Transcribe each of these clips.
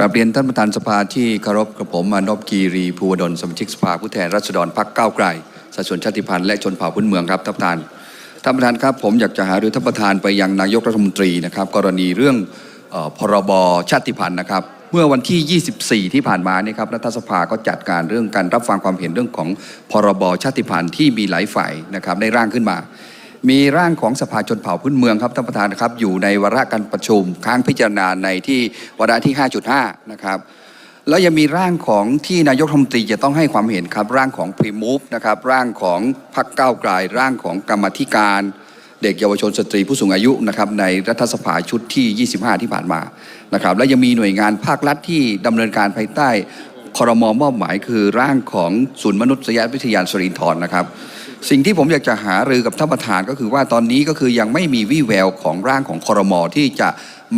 กราบเรียนท่านประธานสภาที่เคารพกับผมมานพกีรีภูวดลสมาชิกสภาผู้แทนราษฎรพรรคก้าวไกลสัดส่วนชาติพันธุ์และชนเผ่าพื้นเมืองครับท่านประธานท่านประธานครับผมอยากจะหารือท่านประธานไปยังนายกรัฐมนตรีนะครับ กรณีเรื่องออพรบชาติพันธุ์นะครับ เมื่อวันที่ 24 ที่ผ่านมาเนี่ยครับรัฐสภาก็จัดการเรื่องการรับฟังความเห็นเรื่องของพรบชาติพันธุ์ที่มีหลายฝ่ายนะครับได้ร่างขึ้นมา มีร่างของสภาชนเผ่าพื้นเมืองครับท่านประธานครับอยู่ในวาระการประชุมค้างพิจารณาในที่วาระที่ 5.5 นะครับแล้วยังมีร่างของที่นายกรัฐมนตรีจะต้องให้ความเห็นครับร่างของพรีมูฟนะครับร่างของพรรคก้าไกลร่างของกรรมธิการ เด็กเยาวชนสตรีผู้สูงอายุนะครับในรัฐสภาชุดที่ 25 ที่ผ่านมานะครับและยังมีหน่วยงานภาครัฐที่ดำเนินการภายใต้คอรมอมอบหมายคือร่างของศูนย์มนุษยวิทยาสรินทรนะครับ สิ่งที่ผมอยากจะหารือกับท่านประธานก็คือว่าตอนนี้ก็คือยังไม่มีวี่แววของร่างของคอรมอที่จะ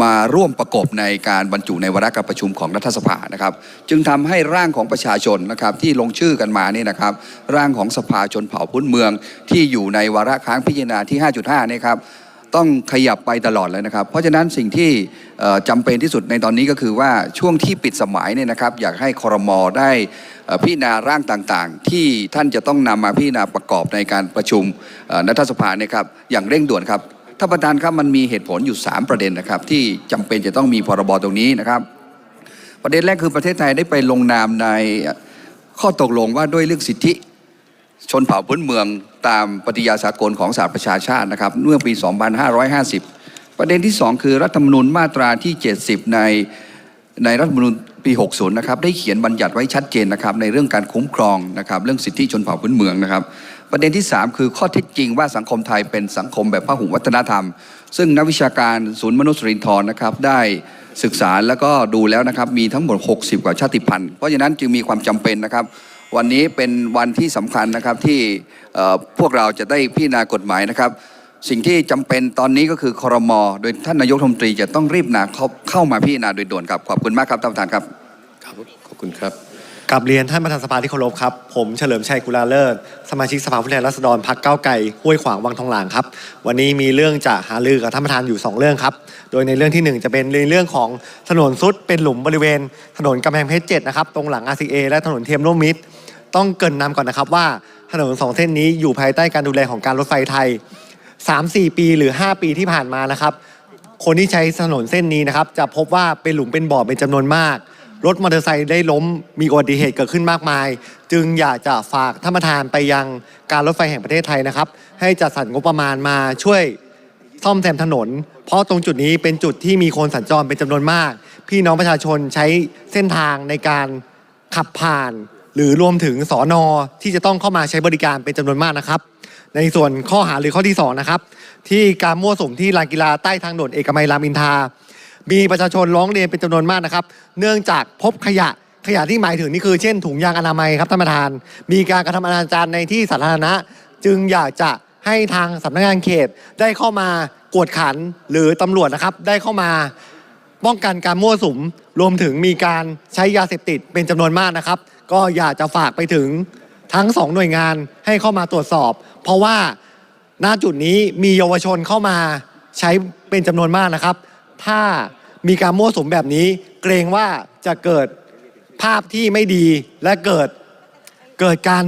มาร่วมประกบในการบรรจุในวาระการประชุมของรัฐสภานะครับ จึงทำให้ร่างของประชาชนนะครับที่ลงชื่อกันมาเนี่ยนะครับ ร่างของสภาชนเผ่าพื้นเมืองที่อยู่ในวาระค้างพิจารณาที่ 5.5นี่ครับ ต้องขยับไปตลอดเลยนะครับ เพราะฉะนั้นสิ่งที่เอ่อจำเป็นที่สุดในตอนนี้ก็คือว่าช่วงที่ปิดสมัยเนี่ยนะครับ อยากให้คอรมอได้พิจารณาร่างต่างๆ ที่ท่านจะต้องนำมาพิจารณาประกอบในการประชุมเอ่อรัฐสภาเนี่ยครับอย่างเร่งด่วนครับท่านประธานครับมันมีเหตุผลอยู่ 3 ประเด็นนะครับ ที่จำเป็นจะต้องมีพรบตรงนี้นะครับ ประเด็นแรกคือประเทศไทยได้ไปลงนามในข้อตกลงว่าด้วยเรื่องสิทธิชนเผ่าพื้นเมือง ตามปฏิญาสากลของสหประชาชาตินะครับเมื่อปี 2550 ประเด็นที่ 2 คือรัฐธรรมนูญมาตราที่ 70 ในในรัฐธรรมนูญปี 60 นะครับได้เขียนบัญญัติไว้ชัดเจนนะครับในเรื่องการคุ้มครองนะครับเรื่องสิทธิชนเผ่าพื้นเมืองนะครับ ประเด็นที่ 3 คือข้อเท็จจริงว่าสังคมไทยเป็นสังคมแบบพหุวัฒนธรรม ซึ่งนักวิชาการศูนย์มนุษยรินทรนะครับได้ศึกษาแล้วก็ดูแล้วนะครับมีทั้งหมด 60 กว่าชาติพันธุ์เพราะฉะนั้นจึงมีความจำเป็นนะครับ วันนี้เป็นวันที่สำคัญนะครับที่เอ่อพวกเราจะได้พิจารณากฎหมายนะครับ สิ่งที่จำเป็นตอนนี้ก็คือคอรมอโดยท่านนายกรัฐมนตรีจะต้องรีบนาเข้าเข้ามาพิจารณาโดยด่วนครับขอบคุณมากครับท่านประธานครับครับขอบคุณครับกับเรียนท่านประธานสภาที่เคารพครับ ผมเฉลิมชัยกุลาเลิศสมาชิกสภาผู้แทนราษฎรพักเก้าวไก่ห้วยขวางวังทองหลางครับ วันนี้มีเรื่องจะหารือกับท่านประธานอยู่ 2 เรื่องครับ โดยในเรื่องที่ 1 จะเป็นในเรื่องของถนนซุดเป็นหลุมบริเวณ ถนนกำแพงเพชรเจ็ดนะครับตรงหลัง RCA และถนนเทียมร่วมมิตร ต้องเกรินนำก่อนนะครับว่าถนนสองเส้นนี้อยู่ภายใต้การดูแลของการรถไฟไทย 3-4 ปีหรือ 5 ปีที่ผ่านมานะครับ คนที่ใช้ถนนเส้นนี้นะครับ จะพบว่าเป็นหลุมเป็นบ่อเป็นจำนวนมาก รถมอเตอร์ไซค์ได้ล้มมีอุบัติเหตุเกิดขึ้นมากมาย จึงอยากจะฝากท่านประธานไปยังการรถไฟแห่งประเทศไทยนะครับ ให้จัดสรรงบประมาณมาช่วยซ่อมแซมถนน เพราะตรงจุดนี้เป็นจุดที่มีคนสัญจรเป็นจำนวนมาก พี่น้องประชาชนใช้เส้นทางในการขับผ่าน หรือรวมถึงสอนอที่จะต้องเข้ามาใช้บริการเป็นจำนวนมากนะครับ ในส่วนข้อหาหรือข้อที่2นะครับที่การมั่วสุมที่ลานกีฬาใต้ทางด่วนเอกมัยรามอินทามีประชาชนร้องเรียนเป็นจำนวนมากนะครับ เนื่องจากพบขยะขยะที่หมายถึงนี่คือเช่นถุงยางอนามัยครับท่านประธาน มีการกระทำอนาจารในที่สาธารณะ จึงอยากจะให้ทางสำนักงานเขตได้เข้ามากวดขันหรือตำรวจนะครับได้เข้ามาป้องกันการมั่วสุม รวมถึงมีการใช้ยาเสพติดเป็นจำนวนมากนะครับ ก็อยากจะฝากไปถึงทั้งสองหน่วยงานให้เข้ามาตรวจสอบ เพราะว่าณจุดนี้มีเยาวชนเข้ามาใช้เป็นจำนวนมากนะครับ ถ้ามีการมั่วสุมแบบนี้ เกรงว่าจะเกิดภาพที่ไม่ดีและเกิดเกิดการ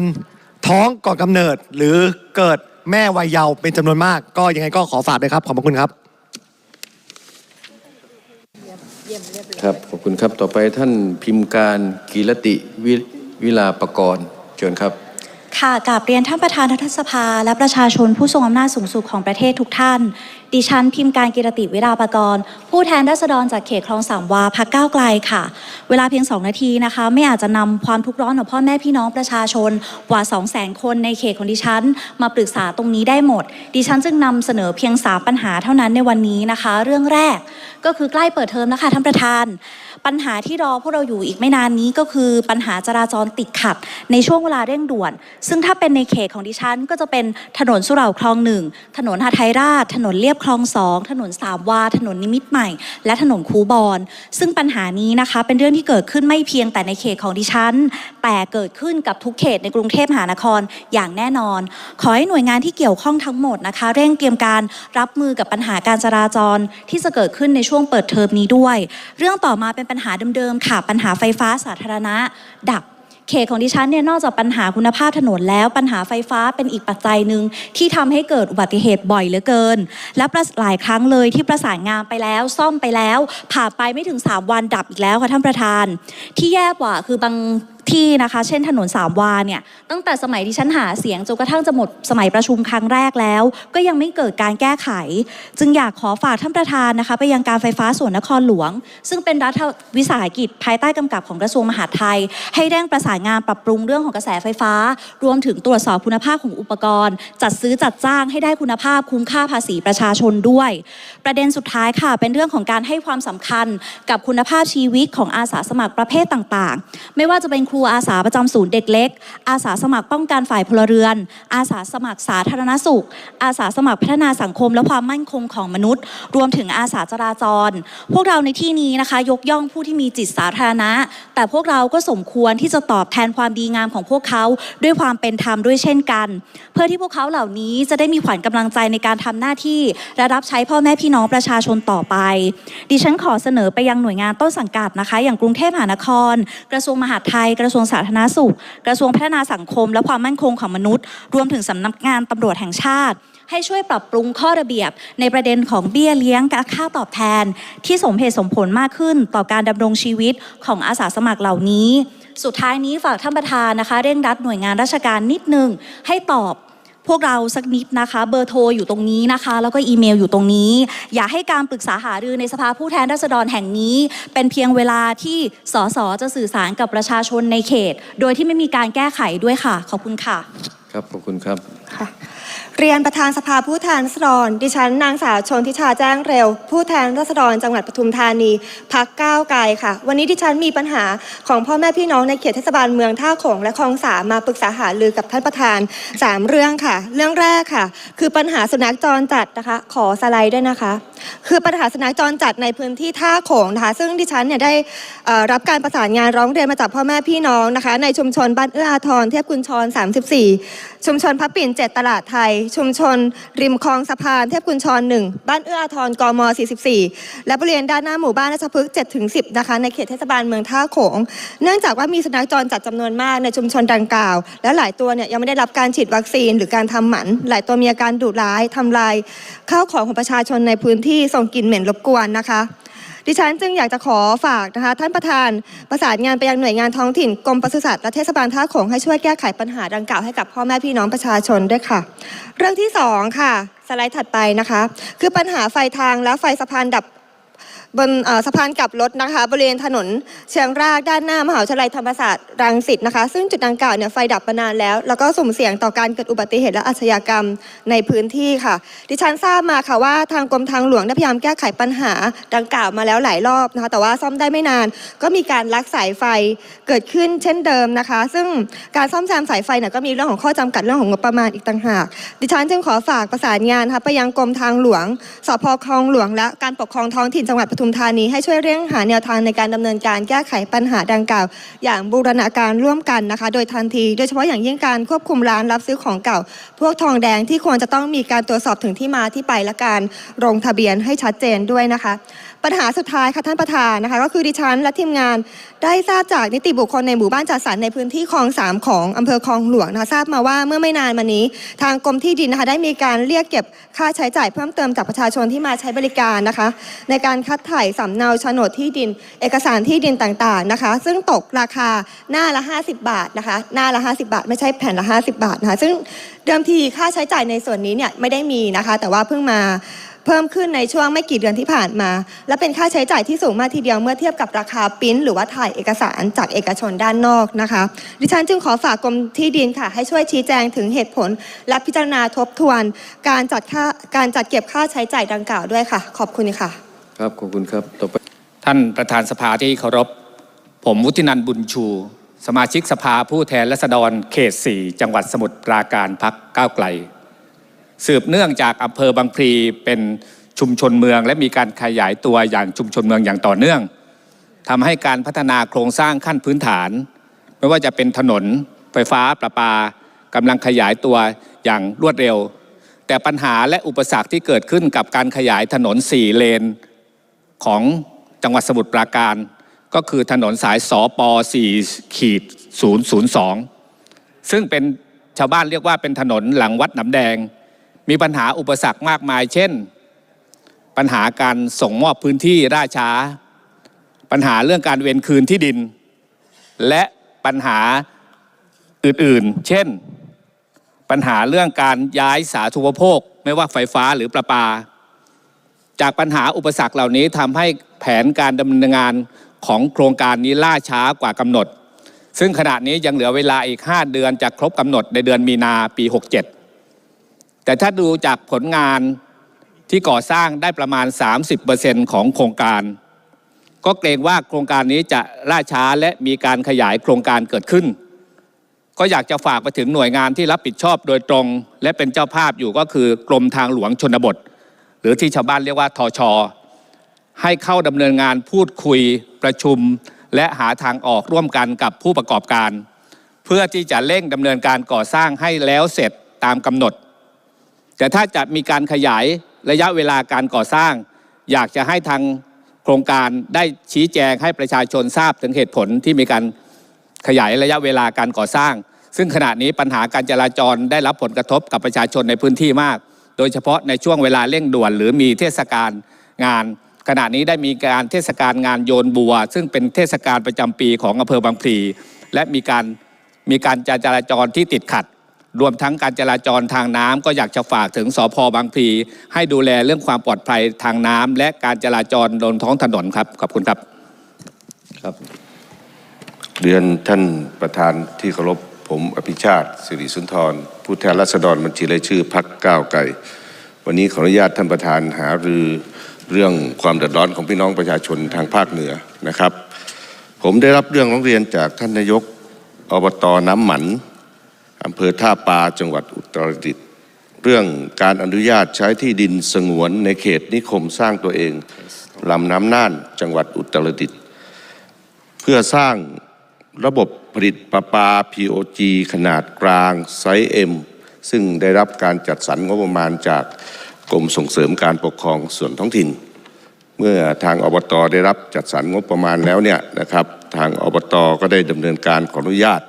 ท้องก่อนกำเนิด หรือเกิดแม่วัยเยาว์เป็นจำนวนมาก ก็ยังไงก็ขอฝากด้วยครับ ขอบพระคุณครับ ครับขอบคุณครับต่อไปท่านพิมพ์การกีรติวิวิลาปกรณ์เชิญครับ ค่ะกราบเรียนท่านประธานรัฐสภา และประชาชนผู้ทรงอำนาจสูงสุดของประเทศทุกท่าน ดิฉันพิมพ์การกิรติวิราปกรณ์ผู้แทนราษฎรจากเขตคลองสามวาพักก้าวไกลค่ะ เวลาเพียง 2 นาทีนะคะ ไม่อาจจะนำความทุกข์ร้อนของพ่อแม่พี่น้องประชาชนกว่า 2 0 0 0 0 0 คนในเขตของดิฉัน มาปรึกษาตรงนี้ได้หมด ดิฉันจึงนำเสนอเพียง 3 ปัญหาเท่านั้นในวันนี้นะคะ เรื่องแรกก็คือใกล้เปิดเทอมแล้วค่ะท่านประธาน ปัญหาที่รอพวกเราอยู่อีกไม่นานนี้ก็คือปัญหาจราจรติดขัด ในช่วงเวลาเร่งด่วน ซึ่งถ้าเป็นในเขตของดิฉันก็จะเป็นถนนสุเหร่าคลองหนึ่งถนนหาไทยราช ถนนเลียบคลองสองถนนสามวา ถนนนิมิตใหม่ และถนนคูบอน ซึ่งปัญหานี้นะคะ เป็นเรื่องที่เกิดขึ้นไม่เพียงแต่ในเขตของดิฉัน แต่เกิดขึ้นกับทุกเขตในกรุงเทพมหานครอย่างแน่นอน ขอให้หน่วยงานที่เกี่ยวข้องทั้งหมดนะคะ เร่งเตรียมการรับมือกับปัญหาการจราจรที่จะเกิดขึ้นในช่วงเปิดเทอมนี้ด้วย เรื่องต่อมาเป็นปัญหาเดิมๆค่ะปัญหาไฟฟ้าสาธารณะ ดับ เขตของดิฉันเนี่ยนอกจากปัญหาคุณภาพถนนแล้วปัญหาไฟฟ้าเป็นอีกปัจจัยหนึ่งที่ทำให้เกิดอุบัติเหตุบ่อยเหลือเกิน และหลายครั้งเลยที่ประสานงานไปแล้ว ซ่อมไปแล้วผ่าไปไม่ถึง 3 วันดับอีกแล้วค่ะท่านประธาน ที่แย่กว่าคือบาง ที่นะคะ เช่นถนนสามวาเนี่ยตั้งแต่สมัยที่ฉันหาเสียงจนกระทั่งจะหมดสมัยประชุมครั้งแรกแล้ว ก็ยังไม่เกิดการแก้ไข จึงอยากขอฝากท่านประธานนะคะ ไปยังการไฟฟ้าส่วนนครหลวง ซึ่งเป็นรัฐวิสาหกิจภายใต้กำกับของกระทรวงมหาดไทย ให้เร่งประสานงานปรับปรุงเรื่องของกระแสไฟฟ้า รวมถึงตรวจสอบคุณภาพของอุปกรณ์ จัดซื้อจัดจ้างให้ได้คุณภาพคุ้มค่าภาษีประชาชนด้วย ประเด็นสุดท้ายค่ะ เป็นเรื่องของการให้ความสำคัญกับคุณภาพชีวิตของอาสาสมัครประเภทต่างๆ ไม่ว่าจะเป็นรูอาสาประจำศูนย์เด็กเล็ก อาสาสมัครป้องกันฝ่ายพลเรือน อาสาสมัครสาธารณสุข อาสาสมัครพัฒนาสังคมและความมั่นคงของมนุษย์ รวมถึงอาสาจราจร พวกเราในที่นี้นะคะ ยกย่องผู้ที่มีจิตสาธารณะ แต่พวกเราก็สมควรที่จะตอบแทนความดีงามของพวกเขาด้วยความเป็นธรรมด้วยเช่นกัน เพื่อที่พวกเขาเหล่านี้จะได้มีขวัญกำลังใจในการทำหน้าที่และรับใช้พ่อแม่พี่น้องประชาชนต่อไป ดิฉันขอเสนอไปยังหน่วยงานต้นสังกัดนะคะ อย่างกรุงเทพมหานคร กระทรวงมหาดไทยกระทรวงสาธารณสุข กระทรวงพัฒนาสังคม และความมั่นคงของมนุษย์ รวมถึงสำนักงานตำรวจแห่งชาติ ให้ช่วยปรับปรุงข้อระเบียบ ในประเด็นของเบี้ยเลี้ยงกับค่าตอบแทน ที่สมเหตุสมผลมากขึ้นต่อการดำรงชีวิตของอาสาสมัครเหล่านี้ สุดท้ายนี้ฝากท่านประธานนะคะ เร่งรัดหน่วยงานราชการนิดนึงให้ตอบ พวกเราสักนิดนะคะ เบอร์โทรอยู่ตรงนี้นะคะ แล้วก็อีเมลอยู่ตรงนี้ อย่าให้การปรึกษาหารือในสภาผู้แทนราษฎรแห่งนี้ เป็นเพียงเวลาที่สสจะสื่อสารกับประชาชนในเขต โดยที่ไม่มีการแก้ไขด้วยค่ะ ขอบคุณค่ะ ครับ ขอบคุณครับค่ะ เรียนประธานสภาผู้แทนราษฎร ดิฉันนางสาวชนทิชาแจ้งเร็ว ผู้แทนราษฎรจังหวัดปทุมธานีพักก้าวไกลค่ะ วันนี้ดิฉันมีปัญหาของพ่อแม่พี่น้องในเขตเทศบาลเมืองท่าโขงและคลองสามมาปรึกษาหารือกับท่านประธาน 3 เรื่องค่ะ เรื่องแรกค่ะ คือปัญหาสุนัขจรจัดนะคะ ขอสไลด์ด้วยนะคะ คือปัญหาสุนัขจรจัดในพื้นที่ท่าโขงนะคะ ซึ่งดิฉันเนี่ยได้รับการประสานงานร้องเรียนมาจากพ่อแม่พี่น้องนะคะ ในชุมชนบ้านเอื้ออาทรเทียบกุญชร 34 ชุมชนพระปิ่น7ตลาดไทยชุมชน ริมคลองสะพานเทพกุญชร1บ้านเอื้ออาทรกม 44 และบริเวณด้านหน้าหมู่บ้านราชพฤกษ์7ถึง10 นะคะ ในเขตเทศบาลเมืองท่าโขง เนื่องจากว่ามีสุนัขจรจัดจำนวนมากในชุมชนดังกล่าว และหลายตัวเนี่ยยังไม่ได้รับการฉีดวัคซีนหรือการทำหมัน หลายตัวมีอาการดุร้ายทำลายข้าวของของประชาชนในพื้นที่ส่งกลิ่นเหม็นรบกวนนะคะ ดิฉันจึงอยากจะขอฝากนะคะท่านประธานประสานงานไปยังหน่วยงานท้องถิ่นกรมปศุสัตว์และเทศบาลท่าโขงให้ช่วยแก้ไขปัญหาดังกล่าวให้กับพ่อแม่พี่น้องประชาชนด้วยค่ะ เรื่องที่สองค่ะสไลด์ถัดไปนะคะ คือปัญหาไฟทางและไฟสะพานดับ บนสะพานกลับรถนะคะ บริเวณถนนเชียงรากด้านหน้ามหาวิทยาลัยธรรมศาสตร์รังสิตนะคะ ซึ่งจุดดังกล่าวเนี่ยไฟดับมานานแล้ว แล้วก็สุ่มเสี่ยงต่อการเกิดอุบัติเหตุและอาชญากรรมในพื้นที่ค่ะ ดิฉันทราบมาค่ะว่าทางกรมทางหลวงได้พยายามแก้ไขปัญหาดังกล่าวมาแล้วหลายรอบนะคะ แต่ว่าซ่อมได้ไม่นาน ก็มีการลักสายไฟเกิดขึ้นเช่นเดิมนะคะ ซึ่งการซ่อมแซมสายไฟเนี่ยก็มีเรื่องของข้อจำกัดเรื่องของงบประมาณอีกต่างหาก ดิฉันจึงขอฝากประสานงานนะคะไปยังกรมทางหลวงสพคลองหลวง และการปกครองท้องถิ่นจังหวัดปทุมทุมธานีให้ช่วยเร่งหาแนวทางในการดำเนินการแก้ไขปัญหาดังกล่าว อย่างบูรณาการร่วมกันนะคะ โดยทันที โดยเฉพาะอย่างยิ่งการควบคุมร้านรับซื้อของเก่า พวกทองแดงที่ควรจะต้องมีการตรวจสอบถึงที่มาที่ไปและการลงทะเบียนให้ชัดเจนด้วยนะคะ ปัญหาสุดท้ายค่ะท่านประธานนะคะ ก็คือดิฉันและทีมงานได้ทราบจากนิติบุคคลในหมู่บ้านจัดสรรในพื้นที่คลองสามของอำเภอคลองหลวงนะคะทราบมาว่าเมื่อไม่นานมานี้ ทางกรมที่ดินนะคะได้มีการเรียกเก็บค่าใช้จ่ายเพิ่มเติมจากประชาชนที่มาใช้บริการนะคะ ในการคัดถ่ายสำเนาโฉนดที่ดิน เอกสารที่ดินต่างๆนะคะ ซึ่งตกราคาหน้าละ 50 บาทนะคะ หน้าละ 50 บาท ไม่ใช่แผ่นละ 50 บาทนะคะซึ่งเดิมทีค่าใช้จ่ายในส่วนนี้เนี่ยไม่ได้มีนะคะ แต่ว่าเพิ่งมา เพิ่มขึ้นในช่วงไม่กี่เดือนที่ผ่านมา และเป็นค่าใช้จ่ายที่สูงมากทีเดียวเมื่อเทียบกับราคาปริ้นหรือว่าถ่ายเอกสารจากเอกชนด้านนอกนะคะ ดิฉันจึงขอฝากกรมที่ดินค่ะ ให้ช่วยชี้แจงถึงเหตุผล และพิจารณาทบทวน การจัดค่าการจัดเก็บค่าใช้จ่ายดังกล่าวด้วยค่ะ ขอบคุณค่ะ ครับขอบคุณครับต่อไปท่านประธานสภาที่เคารพผมวุฒินันท์บุญชู สมาชิกสภาผู้แทนราษฎรเขต 4 จังหวัดสมุทรปราการพักก้าวไกล สืบเนื่องจากอำเภอบางพลีเป็นชุมชนเมือง และมีการขยายตัวอย่างชุมชนเมืองอย่างต่อเนื่องทำให้การพัฒนาโครงสร้างขั้นพื้นฐาน ไม่ว่าจะเป็นถนนไฟฟ้าประปากำลังขยายตัวอย่างรวดเร็ว แต่ปัญหาและอุปสรรคที่เกิดขึ้นกับการขยายถนน 4 เลน ของจังหวัดสมุทรปราการ ก็คือถนนสายสอป4ขีด002 ซึ่งเป็นชาวบ้านเรียกว่าเป็นถนนหลังวัดน้ำแดง มีปัญหาอุปสรรคมากมาย เช่น ปัญหาการส่งมอบพื้นที่ล่าช้า ปัญหาเรื่องการเวนคืนที่ดิน และปัญหาอื่นๆ เช่น ปัญหาเรื่องการย้ายสาธารณูปโภค ไม่ว่าไฟฟ้าหรือประปา จากปัญหาอุปสรรคเหล่านี้ทำให้แผนการดำเนินงานของโครงการนี้ล่าช้ากว่ากำหนด ซึ่งขณะนี้ยังเหลือเวลาอีก 5 เดือนจะครบกำหนดในเดือนมีนาปี 67 แต่ถ้าดูจากผลงานที่ก่อสร้างได้ประมาณ 30%ของโครงการ ก็เกรงว่าโครงการนี้จะล่าช้าและมีการขยายโครงการเกิดขึ้น ก็อยากจะฝากไปถึงหน่วยงานที่รับผิดชอบโดยตรง และเป็นเจ้าภาพอยู่ก็คือกรมทางหลวงชนบท หรือที่ชาวบ้านเรียกว่าทอชอให้เข้าดำเนินงานพูดคุยประชุม และหาทางออกร่วมกันกับผู้ประกอบการ เพื่อที่จะเร่งดำเนินการก่อสร้างให้แล้วเสร็จตามกำหนด แต่ถ้าจะมีการขยายระยะเวลาการก่อสร้าง อยากจะให้ทางโครงการได้ชี้แจงให้ประชาชนทราบถึงเหตุผลที่มีการขยายระยะเวลาการก่อสร้าง ซึ่งขณะนี้ปัญหาการจราจรได้รับผลกระทบกับประชาชนในพื้นที่มาก โดยเฉพาะในช่วงเวลาเร่งด่วน หรือมีเทศกาลงาน ขณะนี้ได้มีการเทศกาลงานโยนบัว ซึ่งเป็นเทศกาลประจำปีของอำเภอบางพลีและมีการมีการจราจรที่ติดขัด รวมทั้งการจราจรทางน้ำก็อยากจะฝากถึงสพบางพลีให้ดูแลเรื่องความปลอดภัยทางน้ำและการจราจรบนท้องถนนครับขอบคุณครับครับเรียนท่านประธานที่เคารพผมอภิชาติสิริสุนทร ผู้แทนราษฎรบัญชีรายชื่อพักก้าวไกลวันนี้ขออนุญาตท่านประธานหารือเรื่องความเดือดร้อนของพี่น้องประชาชนทางภาคเหนือนะครับ ผมได้รับเรื่องร้องเรียนจากท่านนายกอบตน้ำหมัน อำเภอท่าปาจังหวัดอุตรดิตถ์เรื่องการอนุญาตใช้ที่ดินสงวนในเขตนิคมสร้างตัวเองลำน้ำน่านจังหวัดอุตรดิตถ์เพื่อสร้างระบบผลิตประปา POG ขนาดกลางไซส์ M ซึ่งได้รับการจัดสรรงบประมาณจากกรมส่งเสริมการปกครองส่วนท้องถิ่น เมื่อทางอบตได้รับจัดสรรงบประมาณแล้วเนี่ยนะครับ ทางอบตก็ได้ดำเนินการขออนุญาต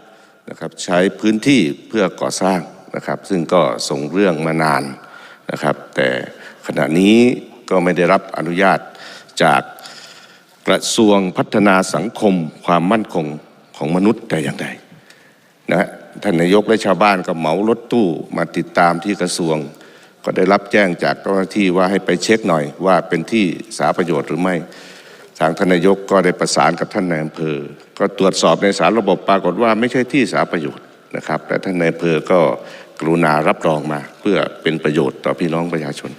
นะครับใช้พื้นที่เพื่อก่อสร้างนะครับ ซึ่งก็ส่งเรื่องมานานนะครับ แต่ขณะนี้ก็ไม่ได้รับอนุญาตจากกระทรวงพัฒนาสังคมความมั่นคงของมนุษย์แต่อย่างใดนะฮะท่านนายกและชาวบ้านก็เหมารถตู้มาติดตามที่กระทรวง ก็ได้รับแจ้งจากเจ้าหน้าที่ว่าให้ไปเช็คหน่อยว่าเป็นที่สาประโยชน์หรือไม่ ทางท่านนายกก็ได้ประสานกับท่านนายอำเภอ ก็ตรวจสอบในสารระบบปรากฏว่าไม่ใช่ที่สาประโยชน์นะครับ แต่ท่านนายเภอก็กรุณารับรองมาเพื่อเป็นประโยชน์ต่อพี่น้องประชาชน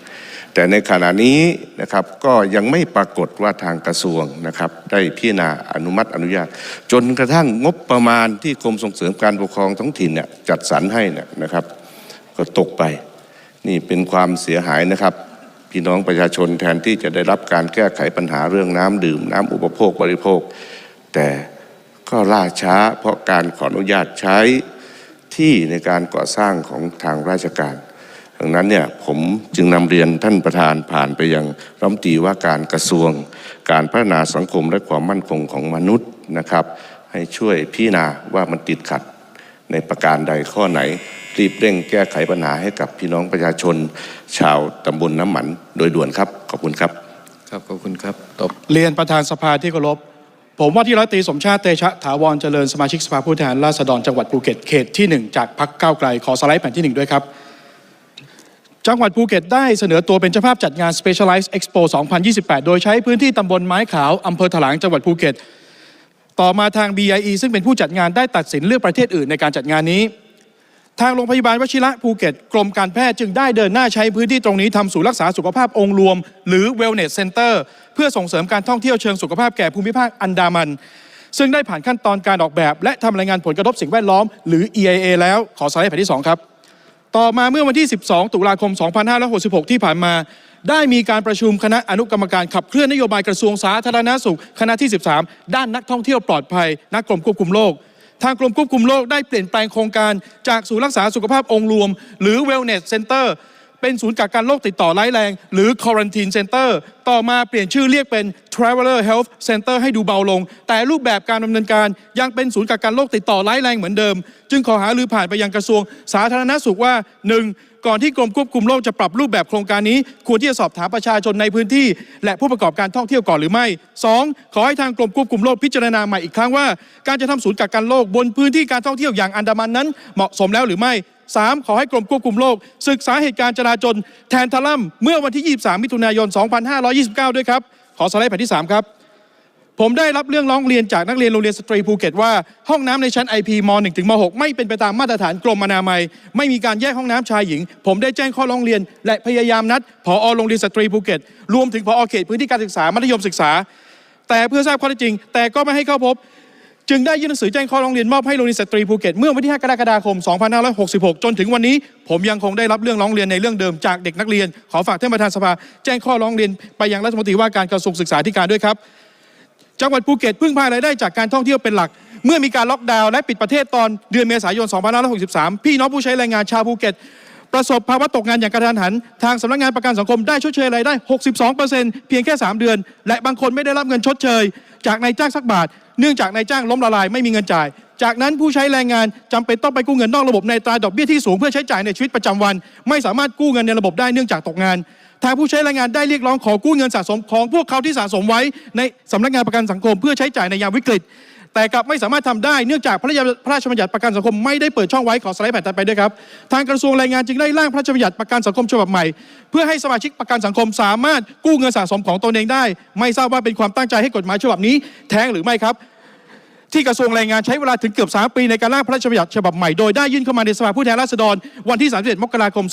แต่ในขณะนี้นะครับก็ยังไม่ปรากฏว่าทางกระทรวงนะครับ ได้พิจารณาอนุมัติอนุญาต จนกระทั่งงบประมาณที่กรมส่งเสริมการปกครองท้องถิ่นเนี่ยจัดสรรให้เนี่ยนะครับ ก็ตกไปนี่เป็นความเสียหายนะครับพี่น้องประชาชนแทนที่จะได้รับการแก้ไขปัญหาเรื่องน้ำดื่ม น้ำอุปโภคบริโภค แต่ ก็ล่าช้า เพราะการขออนุญาตใช้ที่ในการก่อสร้างของทางราชการดังนั้นเนี่ยผมจึงนำเรียนท่านประธานผ่านไปยังรัฐมนตรีว่าการกระทรวง การพัฒนาสังคมและความมั่นคงของมนุษย์นะครับ ให้ช่วยพิจารณาว่ามันติดขัดในประการใดข้อไหน รีบเร่งแก้ไขปัญหาให้กับพี่น้องประชาชน ชาวตำบลน้ำหมันโดยด่วนครับ ขอบคุณครับ ครับขอบคุณครับตบเรียนประธานสภาที่เคารพ ผมว่าที่ร้อยตรีสมชาติเตชะถาวรเจริญสมาชิกสภาผู้แทนราษฎรจังหวัดภูเก็ตเขตที่ 1 จากพักก้าไกลขอสไลด์แผ่นที่ 1 ด้วยครับ จังหวัดภูเก็ตได้เสนอตัวเป็นเจ้าภาพจัดงาน Specialized Expo 2028 โดยใช้พื้นที่ตำบลไม้ขาวอำเภอถลางจังหวัดภูเก็ต ต่อมาทาง BIE ซึ่งเป็นผู้จัดงานได้ตัดสินเลือกประเทศอื่นในการจัดงานนี้ ทางโรงพยาบาลวชิระภูเก็ต กรมการแพทย์จึงได้เดินหน้าใช้พื้นที่ตรงนี้ทำศูนย์รักษาสุขภาพองค์รวม หรือ Wellness Center เพื่อส่งเสริมการท่องเที่ยวเชิงสุขภาพแก่ภูมิภาคอันดามัน ซึ่งได้ผ่านขั้นตอนการออกแบบ และทำรายงานผลกระทบสิ่งแวดล้อม หรือ EIA แล้วขอสไลด์แผ่นที่ 2 ครับ ต่อมาเมื่อวันที่ 12 ตุลาคม 2566 ที่ผ่านมา ได้มีการประชุมคณะอนุกรรมการขับเคลื่อนนโยบายกระทรวงสาธารณสุขคณะที่ 13 ด้านนักท่องเที่ยวปลอดภัยนักกรมควบคุมโรค ทางกรมควบคุมโรคได้เปลี่ยนแปลงโครงการจากศูนย์รักษาสุขภาพองค์รวม หรือ Wellness Center เป็นศูนย์กักกันโรคติดต่อร้ายแรง หรือ Quarantine Center ต่อมาเปลี่ยนชื่อเรียกเป็น Traveler Health Center ให้ดูเบาลง แต่รูปแบบการดำเนินการยังเป็นศูนย์กักกันโรคติดต่อร้ายแรงเหมือนเดิม จึงขอหารือผ่านไปยังกระทรวง สาธารณสุขว่า 1. ก่อนที่กรมควบคุมโรคจะปรับรูปแบบโครงการนี้ ควรที่จะสอบถามประชาชนในพื้นที่ และผู้ประกอบการท่องเที่ยวก่อนหรือไม่ 2. ขอให้ทางกรมควบคุมโรคพิจารณาใหม่อีกครั้งว่า การจะทำศูนย์กักกันโรคบนพื้นที่การท่องเที่ยวอย่างอันดามันนั้น เหมาะสมแล้วหรือไม่ 3. ขอให้กรมควบคุมโรคศึกษาเหตุการณ์จราจรแทนทลัมเมื่อวันที่ 23 มิถุนายน 2529 ด้วยครับ ขอสไลด์แผ่นที่ 3 ครับ ผมได้รับเรื่องร้องเรียนจากนักเรียนโรงเรียนสตรีภูเก็ตว่าห้องน้ำในชั้น IP ม .1 ถึงม .6 ไม่เป็นไปตามมาตรฐานกรมอนามัย ไม่มีการแยกห้องน้ำชายหญิง ผมได้แจ้งข้อร้องเรียน และพยายามนัดผอโรงเรียนสตรีภูเก็ตรวมถึงผอเขตพื้นที่การศึกษามัธยมศึกษา แต่เพื่อทราบข้อเท็จจริง แต่ก็ไม่ให้เข้าพบ จึงได้ยื่นหนังสือแจ้งข้อร้องเรียนมอบให้โรงเรียนสตรีภูเก็ตเมื่อวันที่ 5 กรกฎาคม 2566 จนถึงวันนี้ ผมยังคงได้รับเรื่องร้องเรียนในเรื่องเดิมจากเด็กนักเรียน ขอฝากท่านประธานสภาแจ้งข้อร้องเรียนไปยังรัฐมนตรีว่าการกระทรวงศึกษาธิการด้วยครับ จังหวัดภูเก็ตพึ่งพารายได้จากการท่องเที่ยวเป็นหลัก เมื่อมีการล็อกดาวน์และปิดประเทศตอนเดือนเมษายน 2563 พี่น้องผู้ใช้แรงงานชาวภูเก็ตประสบภาวะตกงานอย่างกระทันหัน ทางสำนักงานประกันสังคมได้ชดเชยรายได้ 62%เพียงแค่ 3 เดือน และบางคนไม่ได้รับเงินชดเชย จากนายจ้างสักบาท เนื่องจากนายจ้างล้มละลายไม่มีเงินจ่าย จากนั้นผู้ใช้แรงงานจำเป็นต้องไปกู้เงินนอกระบบในตราดอกเบี้ยที่สูงเพื่อใช้จ่ายในชีวิตประจำวัน ไม่สามารถกู้เงินในระบบได้เนื่องจากตกงานทางผู้ใช้แรงงานได้เรียกร้องขอกู้เงินสะสมของพวกเขาที่สะสมไว้ในสำนักงานประกันสังคมเพื่อใช้จ่ายในยามวิกฤต แต่กลับไม่สามารถทำได้เนื่องจากพระราชบัญญัติประกันสังคมไม่ได้เปิดช่องไว้ขอสไลด์แผ่นตัดไปด้วยครับทางกระทรวงแรงงานจึงได้ร่างพระราชบัญญัติประกันสังคมฉบับใหม่ เพื่อให้สมาชิกประกันสังคมสามารถกู้เงินสะสมของตนเองได้ ไม่ทราบว่าเป็นความตั้งใจให้กฎหมายฉบับนี้แท้งหรือไม่ครับ ที่กระทรวงแรงงานใช้เวลาถึงเกือบ 3 ปีในการร่างพระราชบัญญัติฉบับใหม่ โดยได้ยื่นเข้ามาในสภาผู้แทนราษฎรวันที่ 31 มกราคม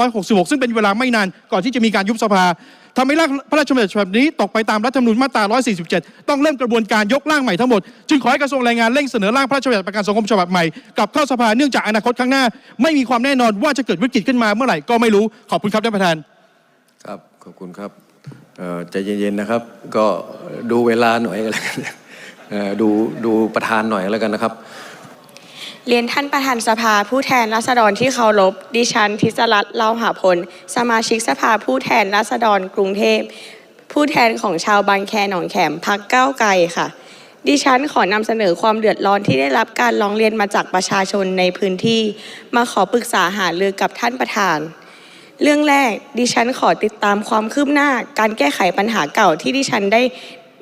2566 ซึ่งเป็นเวลาไม่นานก่อนที่จะมีการยุบสภาทำให้ร่างพระราชบัญญัติฉบับนี้ตกไปตามรัฐธรรมนูญมาตรา 147 ต้องเริ่มกระบวนการยกร่างใหม่ทั้งหมด จึงขอให้กระทรวงแรงงานเร่งเสนอร่างพระราชบัญญัติประกันสังคมฉบับใหม่กลับเข้าสภาเนื่องจากอนาคตข้างหน้า ไม่มีความแน่นอนว่าจะเกิดวิกฤตขึ้นมาเมื่อไหร่ก็ไม่รู้ขอบคุณครับท่านประธานครับขอบคุณครับใจเย็นๆนะครับ ก็ดูเวลาหน่อยกันแล้วกัน ดูดูประธานหน่อยแล้วกันนะครับ เรียนท่านประธานสภาผู้แทนราษฎรที่เคารพดิฉันทิศรัตน์เล่าหาพล สมาชิกสภาผู้แทนราษฎรกรุงเทพ ผู้แทนของชาวบางแคหนองแขมพักเก้าไกลค่ะ ดิฉันขอนำเสนอความเดือดร้อนที่ได้รับการร้องเรียนมาจากประชาชนในพื้นที่ มาขอปรึกษาหารือกับท่านประธานเรื่องแรกดิฉันขอติดตามความคืบหน้า การแก้ไขปัญหาเก่าที่ดิฉันได้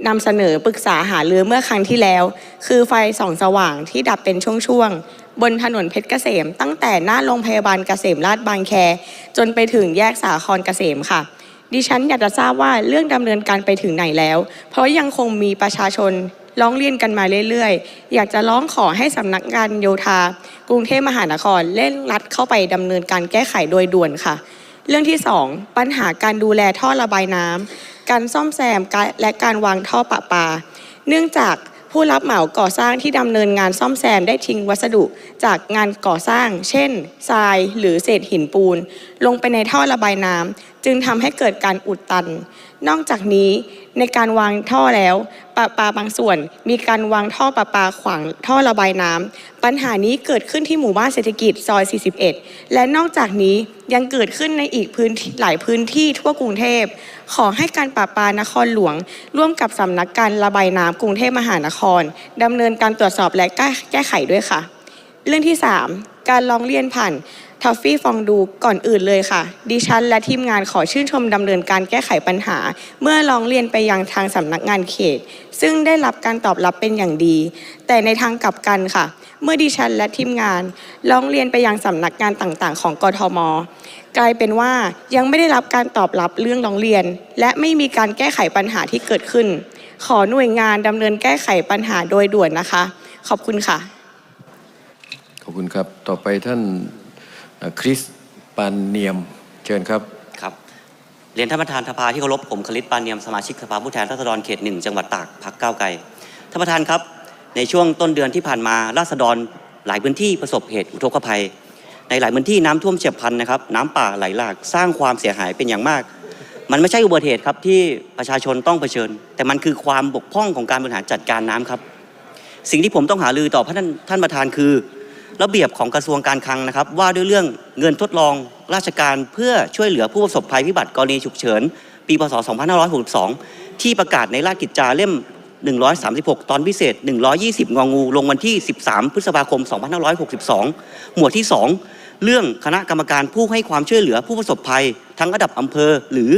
นำเสนอปรึกษาหารือเมื่อครั้งที่แล้ว คือไฟส่องสว่างที่ดับเป็นช่วงๆ บนถนนเพชรเกษม ตั้งแต่หน้าโรงพยาบาลเกษมราชบางแค จนไปถึงแยกสาครเกษมค่ะ ดิฉันอยากจะทราบว่าเรื่องดำเนินการไปถึงไหนแล้ว เพราะยังคงมีประชาชนร้องเรียนกันมาเรื่อยๆ อยากจะร้องขอให้สำนักงานโยธา กรุงเทพมหานครเร่งรัดเข้าไปดำเนินการแก้ไขโดยด่วนค่ะ เรื่องที่ 2 ปัญหาการดูแลท่อระบายน้ำ การซ่อมแซมและการวางท่อประปา เนื่องจากผู้รับเหมาก่อสร้างที่ดำเนินงานซ่อมแซมได้ทิ้งวัสดุจากงานก่อสร้าง เช่น ทราย หรือเศษหินปูน ลงไปในท่อระบายน้ำจึงทำให้เกิดการอุดตัน นอกจากนี้ในการวางท่อแล้วประปาบางส่วน มีการวางท่อประปาขวางท่อระบายน้ำปัญหานี้เกิดขึ้นที่หมู่บ้านเศรษฐกิจซอย 41 และนอกจากนี้ยังเกิดขึ้นในอีกพื้นที่หลายพื้นที่ทั่วกรุงเทพ ขอให้การประปานครหลวง ร่วมกับสำนักการระบายน้ำกรุงเทพมหานครดำเนินการตรวจสอบและแก้ไขด้วยค่ะ เรื่องที่ 3 การร้องเรียนผ่าน ทัฟฟี่ฟองดูก่อนอื่นเลยค่ะ ดิฉันและทีมงานขอชื่นชมดำเนินการแก้ไขปัญหา เมื่อร้องเรียนไปยังทางสำนักงานเขต ซึ่งได้รับการตอบรับเป็นอย่างดี แต่ในทางกลับกันค่ะ เมื่อดิฉันและทีมงานร้องเรียนไปยังสำนักงานต่างๆ ของกทม กลายเป็นว่ายังไม่ได้รับการตอบรับเรื่องร้องเรียน และไม่มีการแก้ไขปัญหาที่เกิดขึ้น ขอหน่วยงานดำเนินแก้ไขปัญหาโดยด่วนนะคะ ขอบคุณค่ะ ขอบคุณครับ ต่อไปท่าน คริสปานเนียมเชิญครับครับเรียนท่านประธานสภาที่เคารพผมคลิตปานเนียมสมาชิกสภาผู้แทนราษฎรเขตหนึ่งจังหวัดตากพักก้าวไกลท่านประธานครับ ในช่วงต้นเดือนที่ผ่านมาราษฎรหลายพื้นที่ประสบเหตุอุทกภัย ในหลายพื้นที่น้ำท่วมเฉียบพลันนะครับน้ำป่าไหลหลากสร้างความเสียหายเป็นอย่างมาก มันไม่ใช่อุบัติเหตุครับที่ประชาชนต้องเผชิญ แต่มันคือความบกพร่องของการบริหารจัดการน้ำครับ สิ่งที่ผมต้องหารือต่อท่านท่านประธานคือ ระเบียบของกระทรวงการคลังนะครับ ว่าด้วยเรื่องเงินทดลองราชการเพื่อช่วยเหลือผู้ประสบภัยพิบัติกรณีฉุกเฉิน ปีพศ 2562 ที่ประกาศในราชกิจจาเล่ม 136 ตอนพิเศษ 120 งองู ลงวันที่ 13 พฤษภาคม 2562 หมวดที่ 2 เรื่องคณะกรรมการผู้ให้ความช่วยเหลือผู้ประสบภัย ทั้งระดับอำเภอ หรือ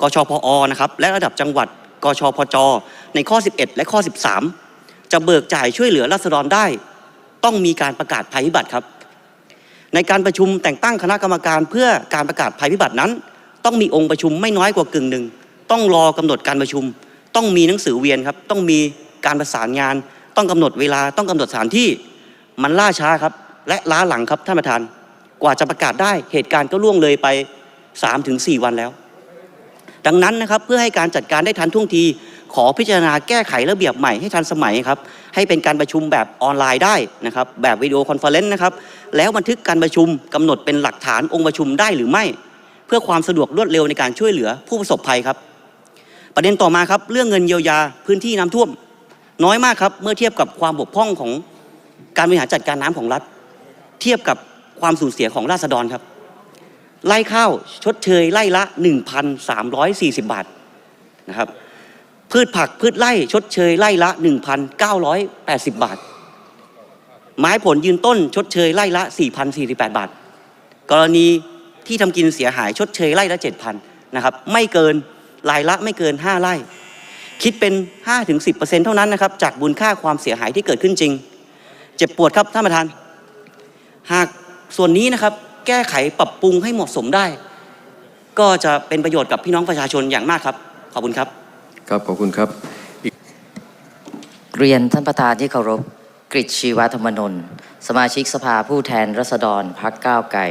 กชพอนะครับและระดับจังหวัดกชพจ ในข้อ 11 และข้อ 13 จะเบิกจ่ายช่วยเหลือราษฎรได้ ต้องมีการประกาศภัยพิบัติครับ ในการประชุมแต่งตั้งคณะกรรมการเพื่อการประกาศภัยพิบัตินั้น ต้องมีองค์ประชุมไม่น้อยกว่ากึ่งหนึ่งต้องรอกำหนดการประชุม ต้องมีหนังสือเวียนครับ ต้องมีการประสานงาน ต้องกำหนดเวลาต้องกำหนดสถานที่มันล่าช้าครับ และล้าหลังครับท่านประธานกว่าจะประกาศได้เหตุการณ์ก็ล่วงเลยไป3-4 วันแล้ว ดังนั้นนะครับเพื่อให้การจัดการได้ทันท่วงที ขอพิจารณาแก้ไขระเบียบใหม่ให้ทันสมัยครับ ให้เป็นการประชุมแบบออนไลน์ได้นะครับ แบบวิดีโอคอนเฟอเรนซ์นะครับ แล้วบันทึกการประชุมกำหนดเป็นหลักฐานองค์ประชุมได้หรือไม่ เพื่อความสะดวกรวดเร็วในการช่วยเหลือผู้ประสบภัยครับ ประเด็นต่อมาครับเรื่องเงินเยียวยาพื้นที่น้ำท่วม น้อยมากครับเมื่อเทียบกับความบกพร่องของการบริหารจัดการน้ำของรัฐ เทียบกับความสูญเสียของราษฎรครับไล่ข้าวชดเชยไล่ละ 1,340 บาทนะครับ พืชผักพืชไร่ชดเชยไร่ละ 1,980 บาท ไม้ผลยืนต้นชดเชยไร่ละ 4,048 บาท กรณีที่ทำกินเสียหายชดเชยไร่ละ 7,000นะครับไม่เกินรายละไม่เกิน 5 ไร่ คิดเป็น 5-10%เท่านั้นนะครับจากมูลค่าความเสียหายที่เกิดขึ้นจริง เจ็บปวดครับท่านประธาน หากส่วนนี้นะครับแก้ไขปรับปรุงให้เหมาะสมได้ ก็จะเป็นประโยชน์กับพี่น้องประชาชนอย่างมากครับ ขอบคุณครับ ครับขอบคุณครับ เรียนท่านประธานที่เคารพกฤษชีวธรรมนนท์สมาชิกสภาผู้แทนรัษฎรพักก้าวไกล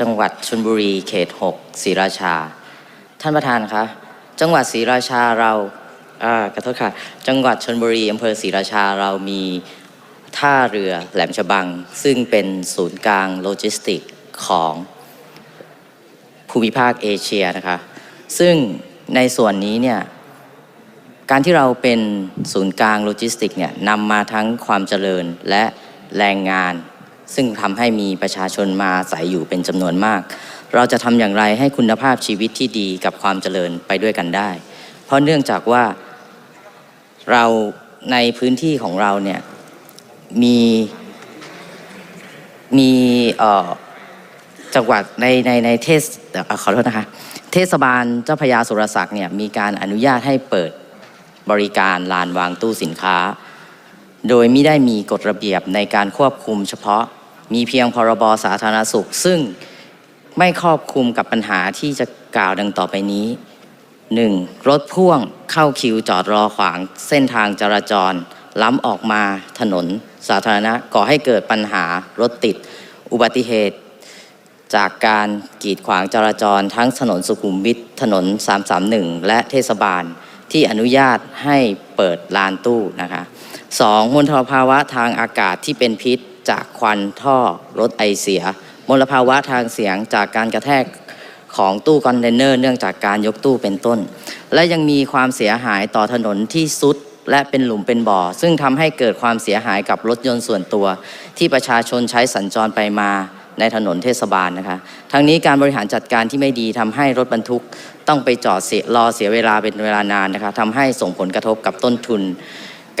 จังหวัดชลบุรีเขต 6ศรีราชา ท่านประธานคะจังหวัดศรีราชาเราอ่ากระโทษค่ะ จังหวัดชลบุรีอำเภอศรีราชาเรามีท่าเรือแหลมฉบัง ซึ่งเป็นศูนย์กลางโลจิสติกของภูมิภาคเอเชียนะคะ ซึ่งในส่วนนี้เนี่ย การที่เราเป็นศูนย์กลางโลจิสติกเนี่ยนำมาทั้งความเจริญและแรงงาน ซึ่งทำให้มีประชาชนมาอาศัยอยู่เป็นจำนวนมาก เราจะทำอย่างไรให้คุณภาพชีวิตที่ดีกับความเจริญไปด้วยกันได้ เพราะเนื่องจากว่าเราในพื้นที่ของเราเนี่ยมีมีจังหวัดในในในเทศอ่อขอโทษนะคะเทศบาลเจ้าพยาสุรศักดิ์เนี่ยมีการอนุญาตให้เปิด บริการลานวางตู้สินค้า โดยไม่ได้มีกฎระเบียบในการควบคุมเฉพาะมีเพียงพรบสาธารณสุข ซึ่งไม่ครอบคลุมกับปัญหาที่จะกล่าวดังต่อไปนี้ 1. รถพ่วงเข้าคิวจอดรอขวางเส้นทางจราจร ล้ำออกมาถนนสาธารณะก่อให้เกิดปัญหารถติด อุบัติเหตุ จากการกีดขวางจราจรทั้งถนนสุขุมวิทถนน 331 และเทศบาล ที่อนุญาตให้เปิดลานตู้นะคะสองมลภาวะทางอากาศที่เป็นพิษจากควันท่อรถไอเสีย มลภาวะทางเสียงจากการกระแทกของตู้คอนเทนเนอร์เนื่องจากการยกตู้เป็นต้น และยังมีความเสียหายต่อถนนที่ซุดและเป็นหลุมเป็นบ่อ ซึ่งทำให้เกิดความเสียหายกับรถยนต์ส่วนตัว ที่ประชาชนใช้สัญจรไปมาในถนนเทศบาลนะคะ ทั้งนี้การบริหารจัดการที่ไม่ดีทำให้รถบรรทุก ต้องไปจอดเสียรอเสียเวลาเป็นเวลานานนะคะทำให้ส่งผลกระทบกับต้นทุน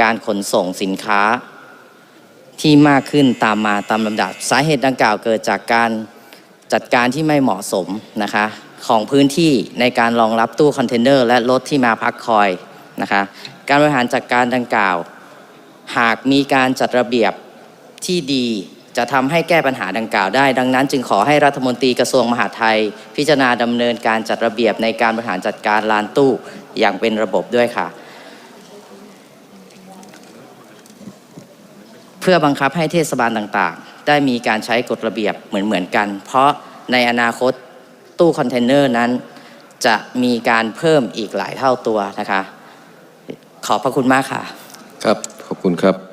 การขนส่งสินค้าที่มากขึ้นตามมาตามลำดับ สาเหตุดังกล่าวเกิดจากการจัดการที่ไม่เหมาะสมนะคะของพื้นที่ในการรองรับตู้คอนเทนเนอร์และรถที่มาพักคอยนะคะการบริหารจัดการดังกล่าว หากมีการจัดระเบียบที่ดี จะทำให้แก้ปัญหาดังกล่าวได้ ดังนั้นจึงขอให้รัฐมนตรีกระทรวงมหาดไทย พิจารณาดำเนินการจัดระเบียบในการบริหารจัดการลานตู้อย่างเป็นระบบด้วยค่ะ เพื่อบังคับให้เทศบาลต่างๆ ได้มีการใช้กฎระเบียบเหมือนๆกัน เพราะในอนาคตตู้คอนเทนเนอร์นั้น จะมีการเพิ่มอีกหลายเท่าตัวนะคะ ขอบพระคุณมากค่ะ ครับขอบคุณครับ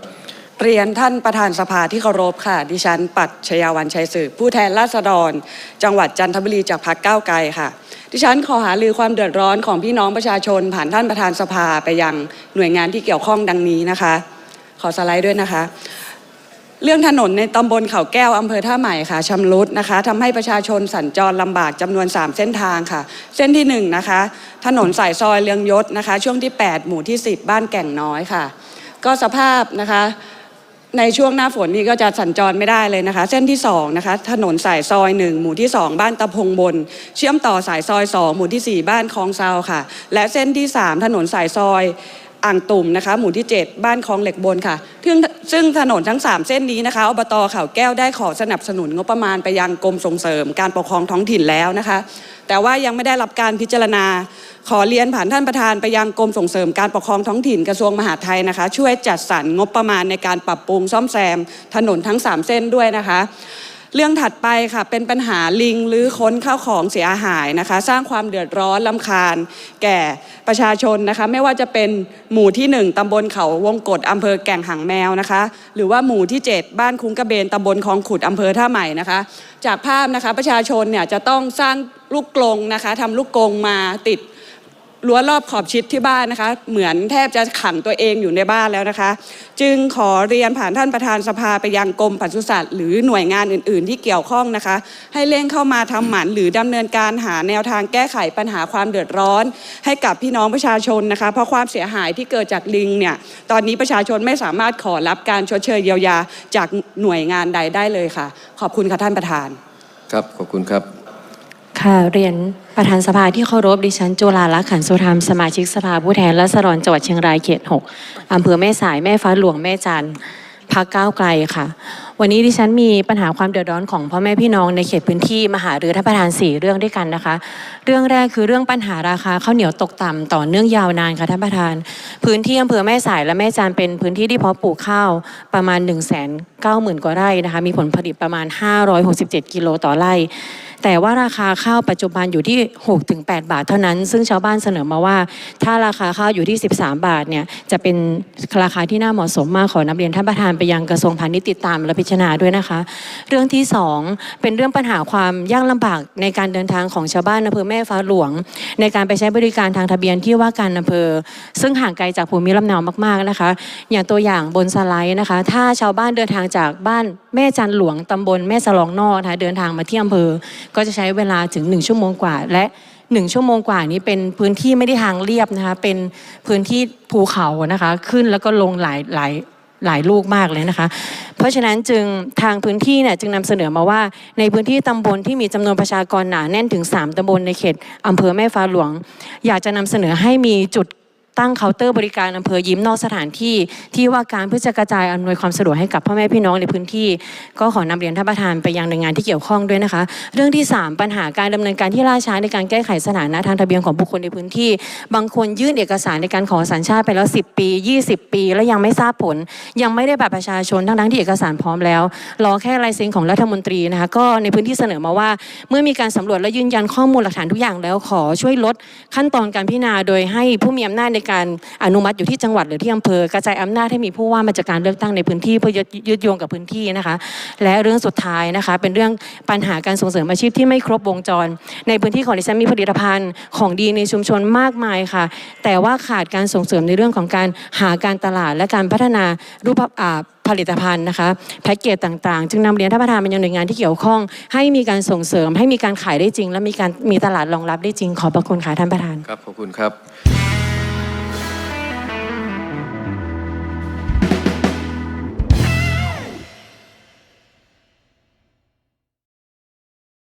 เรียนท่านประธานสภาที่เคารพค่ะ ดิฉัน ปัตชยาวันชัยสืบผู้แทนราษฎร จังหวัดจันทบุรีจากพรรคก้าวไกลค่ะ ดิฉันขอหารือความเดือดร้อนของพี่น้องประชาชน ผ่านท่านประธานสภาไปยังหน่วยงานที่เกี่ยวข้องดังนี้นะคะ ขอสไลด์ด้วยนะคะ เรื่องถนนในตำบลเขาแก้วอำเภอท่าใหม่ค่ะชำรุดนะคะทำให้ประชาชนสัญจรลำบากจำนวน 3 เส้นทางค่ะ เส้นที่1นะคะ ถนนสายซอยเรืองยศนะคะ ช่วงที่ 8 หมู่ที่ 10 บ้านแก่งน้อยค่ะ ก็สภาพนะคะ ในช่วงหน้าฝนนี้ก็จะสัญจรไม่ได้เลยนะคะ เส้นที่2นะคะถนนสายซอย1หมู่ที่ 2 บ้านตะพงบน เชื่อมต่อสายซอย 2 หมู่ที่ 4 บ้านคลองเซาค่ะ และเส้นที่ 3 ถนนสายซอยอ่างตุ่มนะคะ หมู่ที่ 7 บ้านคลองเหล็กบนค่ะซึ่งซึ่งถนนทั้ง 3 เส้นนี้นะคะอบตเขาแก้วได้ขอสนับสนุนงบประมาณไปยังกรมส่งเสริม การปกครองท้องถิ่นแล้วนะคะ แต่ว่ายังไม่ได้รับการพิจารณา ขอเรียนผ่านท่านประธานไปยังกรมส่งเสริมการปกครองท้องถิ่นกระทรวงมหาดไทยนะคะ ช่วยจัดสรรงบประมาณในการปรับปรุงซ่อมแซมถนนทั้ง 3 เส้นด้วยนะคะ เรื่องถัดไปค่ะเป็นปัญหาลิงหรือค้นข้าวของเสียหายนะคะ สร้างความเดือดร้อนลำคาญ แก่ประชาชนนะคะ ไม่ว่าจะเป็นหมู่ที่ 1ตำบลเขาวงกฏอำเภอแก่งหางแมวนะคะ หรือว่าหมู่ที่ 7 บ้านคุ้งกระเบนตำบลคลองขุดอำเภอท่าใหม่นะคะ จากภาพนะคะประชาชนเนี่ยจะต้องสร้างลูกกรงนะคะทำลูกกรงมาติด รั้วรอบขอบชิดที่บ้านนะคะ เหมือนแทบจะขังตัวเองอยู่ในบ้านแล้วนะคะ จึงขอเรียนผ่านท่านประธานสภาไปยังกรมปศุสัตว์หรือหน่วยงานอื่น ๆ ที่เกี่ยวข้องนะคะ ให้เร่งเข้ามาทำหมันหรือดำเนินการหาแนวทางแก้ไขปัญหาความเดือดร้อน ให้กับพี่น้องประชาชนนะคะ เพราะความเสียหายที่เกิดจากลิงเนี่ยตอนนี้ประชาชนไม่สามารถขอรับการชดเชยเยียวยาจากหน่วยงานใดได้เลยค่ะ ขอบคุณค่ะท่านประธาน ครับขอบคุณครับ ค่ะเรียนประธานสภาที่เคารพดิฉันจุฬาลักษณ์ขันสุธรรมสมาชิกสภาผู้แทนราษฎรจังหวัดเชียงรายเขต6อำเภอแม่สายแม่ฟ้าหลวงแม่จันทร์พักก้าวไกลค่ะ วันนี้ดิฉันมีปัญหาความเดือดร้อนของพ่อแม่พี่น้องในเขตพื้นที่มหาเรือท่านประธานสี่เรื่องด้วยกันนะคะ เรื่องแรกคือเรื่องปัญหาราคาข้าวเหนียวตกต่ำต่อเนื่องยาวนานค่ะท่านประธาน พื้นที่อำเภอแม่สายและแม่จันเป็นพื้นที่ที่เพาะปลูกข้าวประมาณ 1 9 0 0 0 0 กว่าไร่นะคะมีผลผลิตประมาณ 567 กิโลต่อไร่ แต่ว่าราคาข้าวปัจจุบันอยู่ที่ 6-8 บาทเท่านั้น ซึ่งชาวบ้านเสนอมาว่า ถ้าราคาข้าวอยู่ที่ 13 บาทเนี่ยจะเป็นราคาที่น่าเหมาะสมมากขอนำเรียนท่านประธานไปยังกระทรวงพาณิชย์ติดตามและพิจารณาด้วยนะคะ เรื่องที่ 2 เป็นเรื่องปัญหาความยากลำบากในการเดินทางของชาวบ้านอำเภอแม่ฟ้าหลวง ในการไปใช้บริการทางทะเบียนที่ว่าการอำเภอ ซึ่งห่างไกลจากภูมิลำเนามากๆนะคะ อย่างตัวอย่างบนสไลด์นะคะ ถ้าชาวบ้านเดินทางจากบ้าน แม่จันหลวงตำบลแม่สลองนอกนะคะเดินทางมาที่อำเภอ ก็จะใช้เวลาถึง 1 ชั่วโมงกว่า และ 1 ชั่วโมงกว่านี้เป็นพื้นที่ไม่ได้ทางเรียบนะคะเป็นพื้นที่ภูเขานะคะขึ้นแล้วก็ลงหลายหลายหลายลูกมากเลยนะคะ เพราะฉะนั้นจึงทางพื้นที่เนี่ยจึงนำเสนอมาว่าในพื้นที่ตำบลที่มีจำนวนประชากรหนาแน่นถึง 3ตำบลในเขตอำเภอแม่ฟ้าหลวง อยากจะนำเสนอให้มีจุด ตั้งเคาน์เตอร์บริการอำเภอยิ้มนอกสถานที่ที่ว่าการเพื่อจะกระจายอำนวยความสะดวกให้กับพ่อแม่พี่น้องในพื้นที่ ก็ขอนำเรียนท่านประธานไปยังหน่วยงานที่เกี่ยวข้องด้วยนะคะ เรื่องที่ 3 ปัญหาการดำเนินการที่ล่าช้าในการแก้ไขสถานะทางทะเบียนของบุคคลในพื้นที่ บางคนยื่นเอกสารในการขอสัญชาติไปแล้ว 10 ปี 20 ปี แล้วยังไม่ทราบผล ยังไม่ได้บัตรประชาชนทั้งๆที่เอกสารพร้อมแล้วรอแค่ลายเซ็นของรัฐมนตรีนะคะก็ในพื้นที่เสนอมาว่า เมื่อมีการสำรวจและยืนยันข้อมูลหลักฐานทุกอย่างแล้วขอช่วยลดขั้นตอนการพิจารณาโดยให้ผู้มีอำนาจในการอนุมัติอยู่ที่จังหวัดหรือที่อำเภอกระจายอำนาจให้มีผู้ว่ามาจากการเลือกตั้งในพื้นที่เพื่อยึดยึดโยงกับพื้นที่นะคะ และเรื่องสุดท้ายนะคะ เป็นเรื่องปัญหาการส่งเสริมอาชีพที่ไม่ครบวงจร ในพื้นที่ของดิฉันมีผลิตภัณฑ์ของดีในชุมชนมากมายค่ะ แต่ว่าขาดการส่งเสริมในเรื่องของการหาการตลาดและการพัฒนารูปอ่าผลิตภัณฑ์นะคะแพ็กเกจต่างๆ จึงนำเรียนท่านประธานไปยังหน่วยงานที่เกี่ยวข้อง ให้มีการส่งเสริมให้มีการขายได้จริง และมีการมีตลาดรองรับได้จริงขอบพระคุณค่ะท่านประธานครับขอบคุณครับ